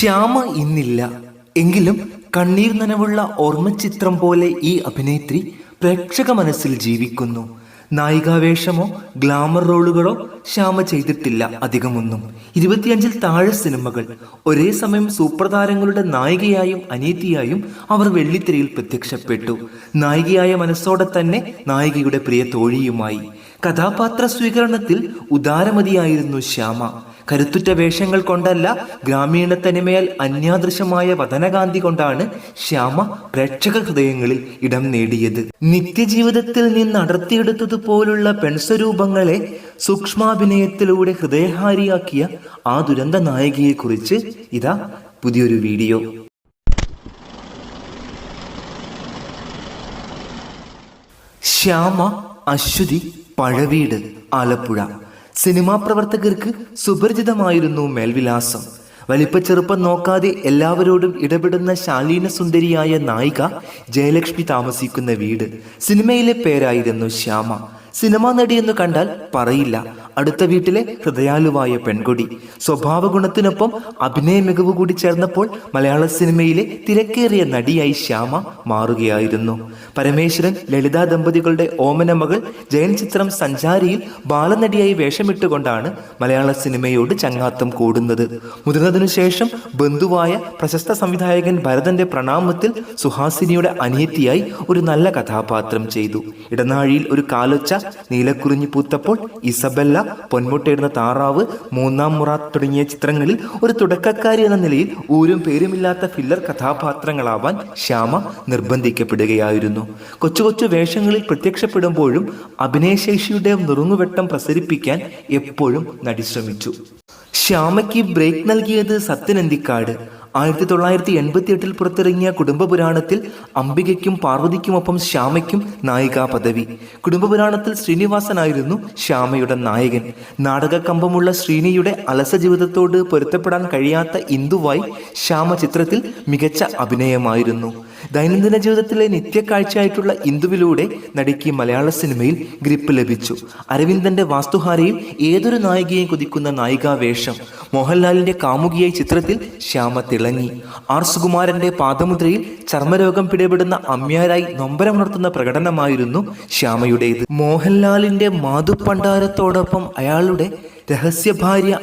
ശ്യാമ ഇന്നില്ല. എങ്കിലും കണ്ണീർ നനവുള്ള ഓർമ്മചിത്രം പോലെ ഈ അഭിനേത്രി പ്രേക്ഷക മനസ്സിൽ ജീവിക്കുന്നു. നായികാവേഷമോ ഗ്ലാമർ റോളുകളോ ശ്യാമ ചെയ്തിട്ടില്ല അധികമൊന്നും. ഇരുപത്തിയഞ്ചിൽ താഴെ സിനിമകൾ. ഒരേ സമയം സൂപ്പർ താരങ്ങളുടെ നായികയായും അനീതിയായും അവർ വെള്ളിത്തിരയിൽ പ്രത്യക്ഷപ്പെട്ടു. നായികയായ മനസ്സോടെ തന്നെ നായികയുടെ പ്രിയ തോഴിയുമായി. കഥാപാത്ര സ്വീകരണത്തിൽ ഉദാരമതിയായിരുന്നു ശ്യാമ. കരുത്തുറ്റ വേഷങ്ങൾ കൊണ്ടല്ല ഗ്രാമീണ തനിമയാൽ അന്യാദൃശമായ വതനകാന്തി കൊണ്ടാണ് ശ്യാമ പ്രേക്ഷക ഹൃദയങ്ങളിൽ ഇടം നേടിയത്. നിത്യജീവിതത്തിൽ നിന്ന് അടർത്തിയെടുത്തതുപോലുള്ള പെൺസ്വരൂപങ്ങളെ സൂക്ഷ്മാഭിനയത്തിലൂടെ ഹൃദയഹാരിയാക്കിയ ആ ദുരന്ത നായികയെക്കുറിച്ച് ഇതാ പുതിയൊരു വീഡിയോ. ശ്യാമ അശ്വതി പഴവീട് ആലപ്പുഴ. സിനിമാ പ്രവർത്തകർക്ക് സുപരിചിതമായിരുന്നു മേൽവിലാസം. വലിപ്പച്ചെറുപ്പം നോക്കാതെ എല്ലാവരോടും ഇടപെടുന്ന ശാലീന സുന്ദരിയായ നായിക ജയലക്ഷ്മി താമസിക്കുന്ന വീട് സിനിമയിലെ പേരായിരുന്നു ശ്യാമ. സിനിമാ നടിയെന്ന് കണ്ടാൽ പറയില്ല. അടുത്ത വീട്ടിലെ ഹൃദയാലുവായ പെൺകുടി. സ്വഭാവ ഗുണത്തിനൊപ്പം അഭിനയ മികവ് കൂടി ചേർന്നപ്പോൾ മലയാള സിനിമയിലെ തിരക്കേറിയ നടിയായി ശ്യാമ മാറുകയായിരുന്നു. പരമേശ്വരൻ ലളിത ദമ്പതികളുടെ ഓമന മകൾ ജയൻ ചിത്രം സഞ്ചാരിയിൽ ബാലനടിയായി വേഷമിട്ടുകൊണ്ടാണ് മലയാള സിനിമയോട് ചങ്ങാത്തം കൂടുന്നത്. മുതിർന്നതിനു ശേഷം ബന്ധുവായ പ്രശസ്ത സംവിധായകൻ ഭരതന്റെ പ്രണാമത്തിൽ സുഹാസിനിയുടെ അനിയത്തിയായി ഒരു നല്ല കഥാപാത്രം ചെയ്തു. ഇടനാഴിയിൽ ഒരു കാലൊച്ച നീലക്കുറിഞ്ഞി പൂത്തപ്പോൾ ഇസബെല്ല പൊന്മുട്ടയിടുന്ന താറാവ് മൂന്നാം മുറ തുടങ്ങിയ ചിത്രങ്ങളിൽ ഒരു തുടക്കക്കാരി എന്ന നിലയിൽ ഊരും പേരുമില്ലാത്ത ഫില്ലർ കഥാപാത്രങ്ങളാവാൻ ശ്യാമ നിർബന്ധിക്കപ്പെടുകയായിരുന്നു. കൊച്ചു കൊച്ചു വേഷങ്ങളിൽ പ്രത്യക്ഷപ്പെടുമ്പോഴും അഭിനയശേഷിയുടെ നുറുങ്ങുവെട്ടം പ്രസരിപ്പിക്കാൻ എപ്പോഴും നടി ശ്രമിച്ചു. ശ്യാമയ്ക്ക് ബ്രേക്ക് നൽകിയത് സത്യനന്തിക്കാട് ആയിരത്തി തൊള്ളായിരത്തി എൺപത്തി എട്ടിൽ പുറത്തിറങ്ങിയ കുടുംബപുരാണത്തിൽ അംബികയ്ക്കും പാർവതിക്കുമൊപ്പം ശ്യാമയ്ക്കും നായികാ പദവി. കുടുംബപുരാണത്തിൽ ശ്രീനിവാസനായിരുന്നു ശ്യാമയുടെ നായകൻ. നാടകക്കമ്പമുള്ള ശ്രീനിയുടെ അലസ ജീവിതത്തോട് പൊരുത്തപ്പെടാൻ കഴിയാത്ത ഇന്ദുവായി ശ്യാമ ചിത്രത്തിൽ മികച്ച അഭിനയമായിരുന്നു. ദൈനംദിന ജീവിതത്തിലെ നിത്യക്കാഴ്ചയായിട്ടുള്ള ഇന്ദുവിലൂടെ നടിക്ക് മലയാള സിനിമയിൽ ഗ്രിപ്പ് ലഭിച്ചു. അരവിന്ദന്റെ വാസ്തുഹാരയിൽ ഏതൊരു നായികയെയും കുതിക്കുന്ന നായികാവേഷം. മോഹൻലാലിന്റെ കാമുകിയായി ചിത്രത്തിൽ ശ്യാമ തിളങ്ങി. ആർ സുകുമാരന്റെ പാദമുദ്രയിൽ ചർമ്മരോഗം പിടിപെടുന്ന അമ്യാരായി നൊമ്പരമുണർത്തുന്ന പ്രകടനമായിരുന്നു ശ്യാമയുടേത്. മോഹൻലാലിന്റെ മാധുപണ്ടാരത്തോടൊപ്പം അയാളുടെ രഹസ്യ ഭാര്യ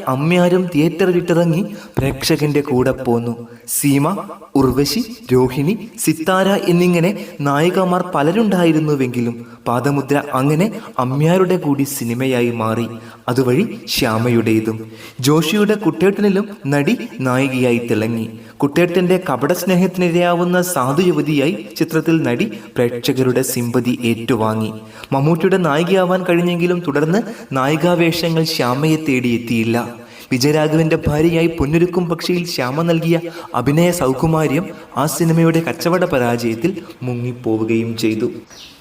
തിയേറ്റർ വിട്ടിറങ്ങി പ്രേക്ഷകന്റെ കൂടെ പോന്നു. സീമ ഉർവശി രോഹിണി സിത്താര എന്നിങ്ങനെ നായികമാർ പലരുണ്ടായിരുന്നുവെങ്കിലും പാദമുദ്ര അങ്ങനെ അമ്മയാരുടെ കൂടി സിനിമയായി മാറി. അതുവഴി ശ്യാമയുടേതും. ജോഷിയുടെ കുട്ടേട്ടനിലും നടി നായികയായി തിളങ്ങി. കുട്ടേട്ടന്റെ കപട സ്നേഹത്തിനിരയാവുന്ന സാധു യുവതിയായി ചിത്രത്തിൽ നടി പ്രേക്ഷകരുടെ സിമ്പതി ഏറ്റുവാങ്ങി. മമ്മൂട്ടിയുടെ നായികയാവാൻ കഴിഞ്ഞെങ്കിലും തുടർന്ന് നായികാവേഷങ്ങൾ ശ്യാമയെ തേടിയെത്തിയില്ല. വിജയരാഘവന്റെ ഭാര്യയായി പൊന്നൊരുക്കും പക്ഷിയിൽ ശ്യാമ നൽകിയ അഭിനയ സൗകുമാര്യം ആ സിനിമയുടെ കച്ചവട പരാജയത്തിൽ മുങ്ങിപ്പോവുകയും ചെയ്തു.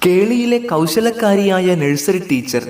കേളിയിലെ കൗശലക്കാരിയായ നഴ്സറി ടീച്ചർ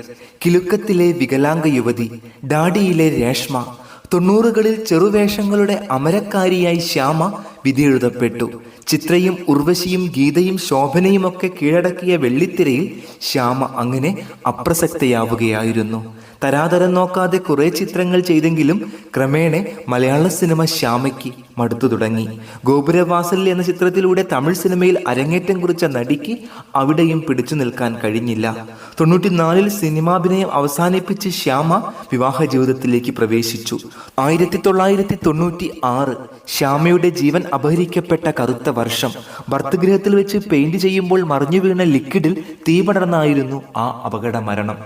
കിലുക്കത്തിലെ വികലാംഗ യുവതി ഡാഡിയിലെ രേഷ്മ തൊണ്ണൂറുകളിൽ ചെറുവേഷങ്ങളുടെ അമരക്കാരിയായി ശ്യാമ വിധിയെഴുതപ്പെട്ടു. ചിത്രയും ഉർവശിയും ഗീതയും ശോഭനയും ഒക്കെ കീഴടക്കിയ വെള്ളിത്തിരയിൽ ശ്യാമ അങ്ങനെ അപ്രസക്തയാവുകയായിരുന്നു. തരാതരം നോക്കാതെ കുറേ ചിത്രങ്ങൾ ചെയ്തെങ്കിലും ക്രമേണ മലയാള സിനിമ ശ്യാമയ്ക്ക് മടുത്തു തുടങ്ങി. ഗോപുരവാസലിൽ എന്ന ചിത്രത്തിലൂടെ തമിഴ് സിനിമയിൽ അരങ്ങേറ്റം കുറിച്ച നടിക്ക് അവിടെയും പിടിച്ചു നിൽക്കാൻ കഴിഞ്ഞില്ല. തൊണ്ണൂറ്റിനാലിൽ സിനിമാഭിനയം അവസാനിപ്പിച്ച് ശ്യാമ വിവാഹ ജീവിതത്തിലേക്ക് പ്രവേശിച്ചു. ആയിരത്തി തൊള്ളായിരത്തി തൊണ്ണൂറ്റി ആറ് ശ്യാമയുടെ ജീവൻ അപഹരിക്കപ്പെട്ട കറുത്ത വർഷം. ഭർത്തഗൃഹത്തിൽ വെച്ച് പെയിന്റ് ചെയ്യുമ്പോൾ മറിഞ്ഞു വീണ ലിക്വിഡിൽ തീപടർന്നായിരുന്നു ആ അപകട മരണം